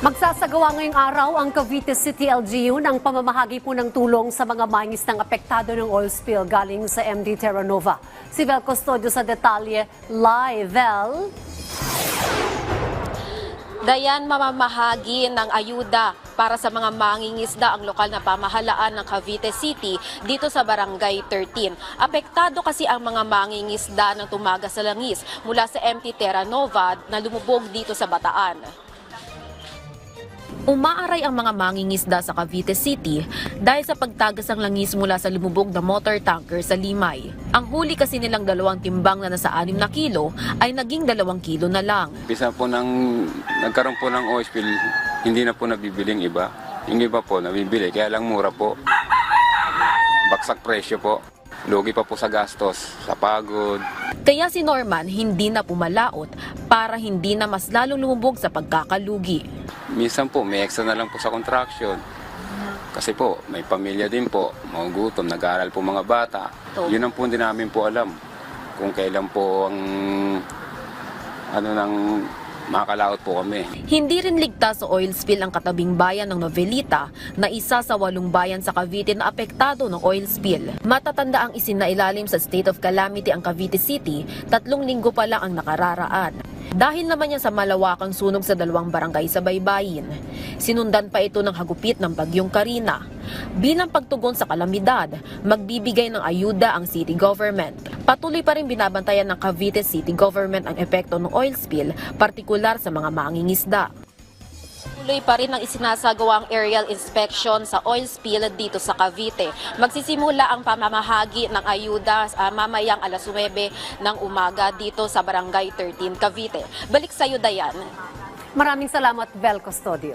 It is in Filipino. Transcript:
Magsasagawa ngayong araw ang Cavite City LGU ng pamamahagi po ng tulong sa mga mangis ng apektado ng oil spill galing sa MD Terra Nova. Si Vel Custodio sa detalye live. Vel? Dayan mamamahagi ng ayuda para sa mga mangingisda ang lokal na pamahalaan ng Cavite City dito sa Barangay 13. Apektado kasi ang mga mangingisda ng tumaga sa langis mula sa MT Terra Nova na lumubog dito sa Bataan. Umaaray ang mga mangingisda sa Cavite City dahil sa pagtagas ng langis mula sa lumubog na motor tanker sa Limay. Ang huli kasi nilang dalawang timbang na nasa 6 na kilo ay naging dalawang kilo na lang. Bisa po ng nagkaroon po ng oil spill, hindi na po nabibiling iba. Yung iba po nabibili, kaya lang mura po. Baksak presyo po. Lugi pa po sa gastos, sa pagod. Kaya si Norman hindi na pumalaot para hindi na mas lalong lumubog sa pagkakalugi. Minsan po, may extra na lang po sa contraction. Kasi po, may pamilya din po, mga gutom, nag-aaral po mga bata. Yun ang po hindi namin po alam kung kailan po ang ano nang makakalaot po kami. Hindi rin ligtas sa oil spill ang katabing bayan ng Novelita na isa sa walong bayan sa Cavite na apektado ng oil spill. Matatanda ang isinailalim sa state of calamity ang Cavite City, tatlong linggo pa lang ang nakararaan. Dahil naman yan sa malawakang sunog sa dalawang barangay sa Baybayin. Sinundan pa ito ng hagupit ng bagyong Karina. Bilang pagtugon sa kalamidad, magbibigay ng ayuda ang city government. Patuloy pa rin binabantayan ng Cavite City Government ang epekto ng oil spill, partikular sa mga mangingisda. Tuloy pa rin ang isinasagawang aerial inspection sa oil spill dito sa Cavite. Magsisimula ang pamamahagi ng ayuda ah, mamayang alas 9 ng umaga dito sa Barangay 13 Cavite. Balik sa iyo, Dayan. Maraming salamat, Vel Custodio.